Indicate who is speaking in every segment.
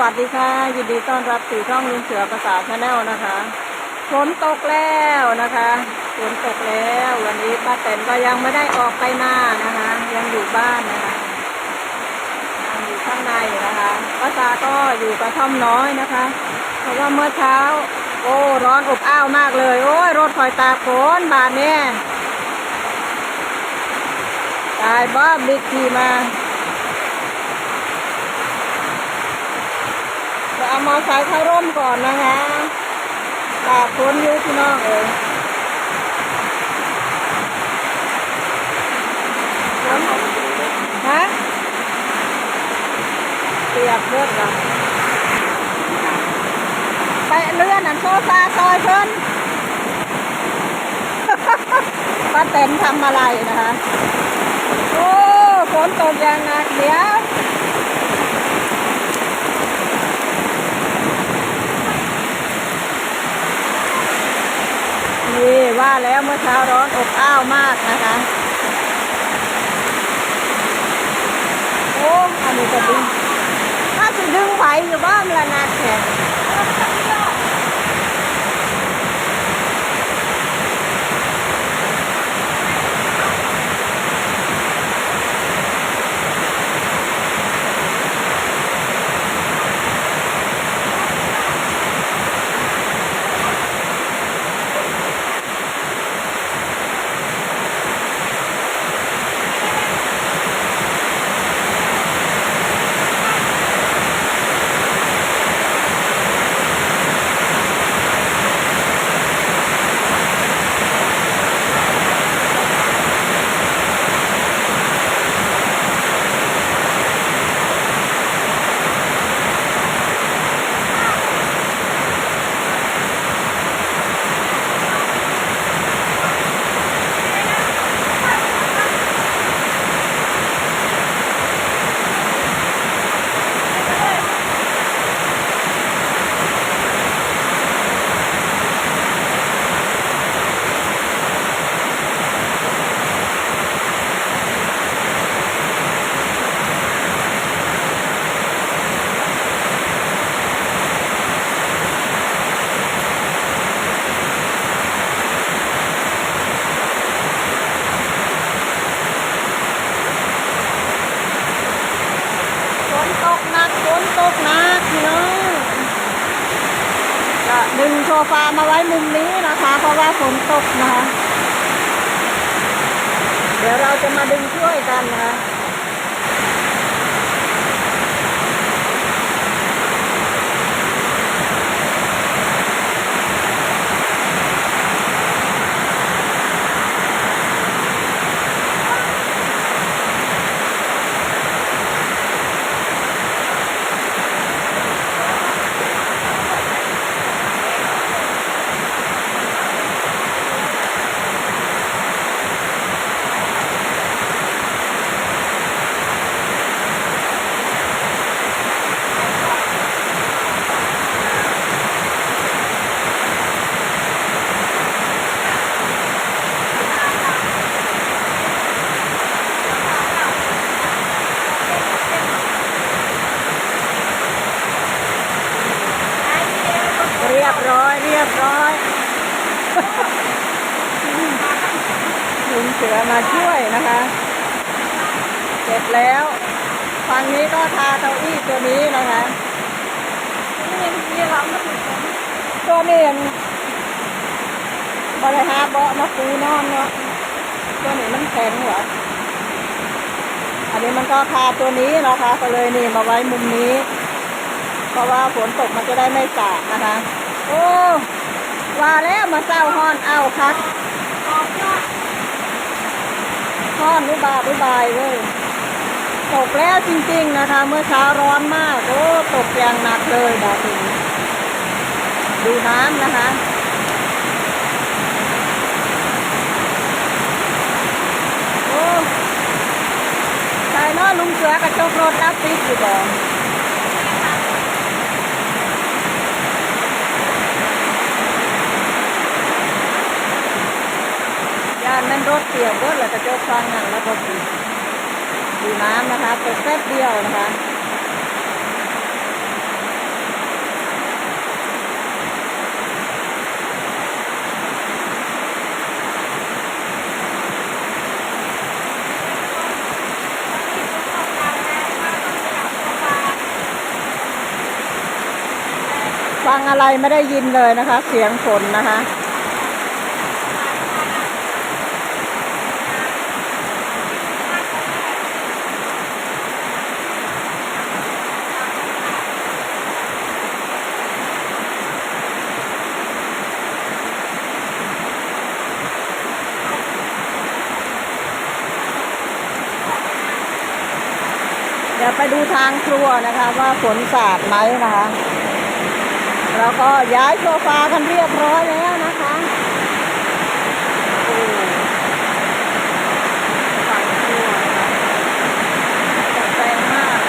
Speaker 1: วัสดีค่ะ ยินดีต้อนรับสู่ช่องลุงเสือภาษาชาแนลนะคะฝนตกแล้วนะคะฝนตกแล้ว วันนี้ป้าแตนก็ยังไม่ได้ออกไปหน้านะคะ ยังอยู่บ้านนะคะยังอยู่ข้างในนะคะภาษาก็อยู่กระท่อมน้อยนะคะ เพราะว่าเมื่อเช้า โอ้ร้อนอบอ้าวมากเลย โอ้ยรถคอยตาฝนบาทเนี่ยตายบ้าบิ๊กขี่มา จะ เอามอไซค์เข้าร่มก่อนนะคะตากฝนอยู่พี่น้องเอ๋ยฝนฮะเปียกเลือดละไปเลื่อนอันโซฟาซอยเพิ่นป้าเต็นทำอะไรนะคะ โอ้ฝนตกอย่างหนักเดี๋ยว ว่าแล้วเมื่อเช้าร้อนอบอ้าวมากนะคะ โอ้อันนี้จะดึงถ้าจะดึงไหวอยู่บ้านละนาแข็งฝนตกหนักฝนตกหนักพี่น้องก็ดึงโซ ฟามาไว้มุมนี้นะคะ เพราะว่าฝนตกนะคะ เดี๋ยวเราจะมาดึงช่วยกันนะคะ เรียบ เรียบร้อยลุงเสือมาช่วยนะคะ เสร็จแล้วฝั่งนี้ก็ทาเก้าอี้ตัวนี้นะคะนี่นี่เราไม่ถึงตัวนี้ยังบริหารเบาะมาปูนอนเนาะตัวนี้มันแข็งเหรออันนี้มันก็ทาตัวนี้นะคะ ก็เลยนี่มาไว้มุมนี้ เพราะว่าฝนตกมันจะได้ไม่สาดนะคะ ว่าแล้วมาเศร้าฮ้อนเอาคักฮ้อนรุบารุบายเว้ยตกแล้วจริง ๆนะคะ เมื่อเช้าร้อนมากโอ้ตกอย่างหนักเลยแบบนี้ดูน้ำนะคะโอ้ใช่เนาะลุงเสือกระจกรถรับปิดอยู่ก่อนานนั้นรถเสียบรถแล้วก็เจอฟังนั่นแล้วก็ดีดีน้ำนะคะเปิดแป๊บเดียวนะคะฟังอะไรไม่ได้ยินเลยนะคะ เสียงฝนนะคะางครัวนะคะ ว่าฝนสาดไหมนะคะ แล้วก็ย้ายโซฟากันเรียบร้อยแล้วนะคะโอ้ฝั่งครัวนะคะแต่งมาก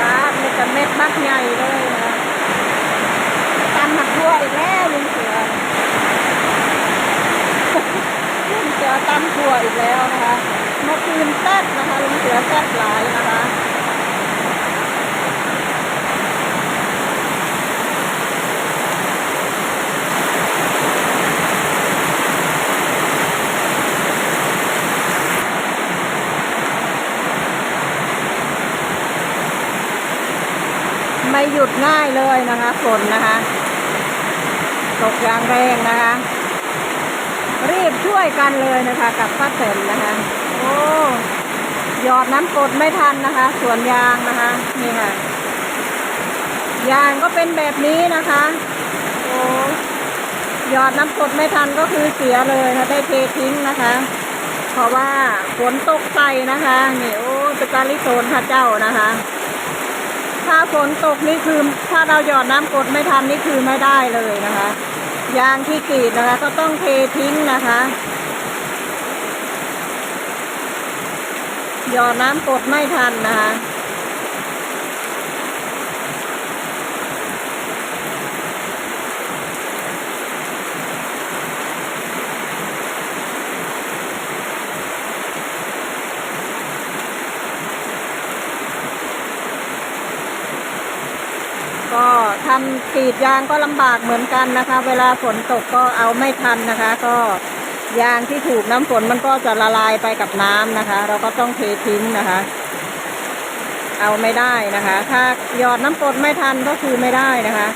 Speaker 1: บ้านนี่จะเม็ดมักใหญ่เลยนะคะตำหักครัวอีกแล้วลุงเสือ ลุงเสือ ตำครัวอีกแล้วนะคะเมื่อคืนแซ่บนะคะลุงเสือแซ่บหลายนะคะไม่หยุดง่ายเลยนะคะฝนนะคะ ตกอย่างแรงนะคะ รีบช่วยกันเลยนะคะกับป้าแตนนะคะโอ้หยอดน้ำกดไม่ทันนะคะ สวนยางนะคะนี่ค่ะยางก็เป็นแบบนี้นะคะโอ้หยอดน้ำกดไม่ทันก็คือเสียเลยนะได้เททิ้งนะคะ เพราะว่าฝนตกใส่นะคะนี่โอ้เป็นกาลิโซนพระเจ้านะคะ ถ้าฝนตกนี่คือถ้าเราหยอดน้ำกดไม่ทันนี่คือไม่ได้เลยนะคะ ยางที่กรีดนะคะ ก็ต้องเททิ้งนะคะ หยอดน้ำกดไม่ทันนะคะ ก็ ทำกรีดยางก็ลำบากเหมือนกันนะคะ เวลาฝนตกก็เอาไม่ทันนะคะ ก็ยางที่ถูกน้ำฝนมันก็จะละลายไปกับน้ำนะคะ เราก็ต้องเททิ้งนะคะ เอาไม่ได้นะคะ ถ้าหยอดน้ำกรดไม่ทันก็คือไม่ได้นะคะ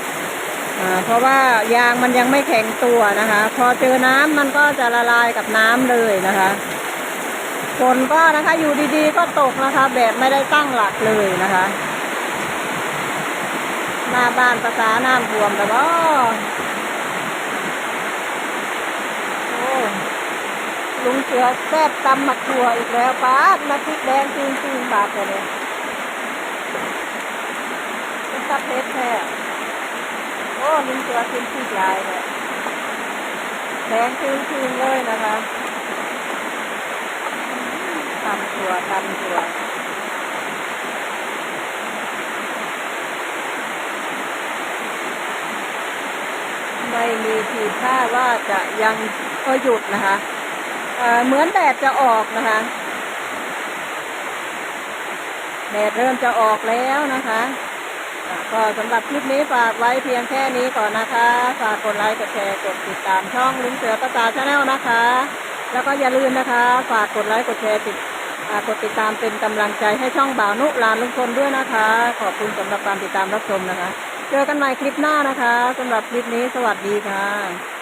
Speaker 1: เพราะว่ายางมันยังไม่แข็งตัวนะคะ พอเจอน้ำมันก็จะละลายกับน้ำเลยนะคะฝนก็นะคะอยู่ดีๆก็ตกนะคะ แบบไม่ได้ตั้งหลักเลยนะคะ หน้าบ้านภาษาน้ำท่วมแต่ว่โอ้ลุงเสือแซ่บตำมักถั่วอีกแล้วป้ามาพริกแดงจริงๆบาทเลยเป็นตับเพชรแท้โอ้ลุงเสือกินพริกหลายเลยแดงจริงๆเลยนะคะตำถั่วตำถั่ว ไม่มีทีท่าว่าจะยังก็หยุดนะคะเเหมือนแดดจะออกนะคะแดดเริ่มจะออกแล้วนะคะก็สำหรับคลิปนี้ฝากไว้เพียงแค่นี้ก่อนนะคะ ฝากกดไลค์กดแชร์กดติดตามช่องลุงเสือประสาชาแนลนะคะ แล้วก็อย่าลืมนะคะ ฝากกดไลค์กดแชร์ติดกดติดตามเป็นกำลังใจให้ช่องบ่าวนุลานลุงพลด้วยนะคะ ขอบคุณสำหรับการติดตามรับชมนะคะ เจอกันใหม่คลิปหน้านะคะสำหรับคลิปนี้สวัสดีค่ะ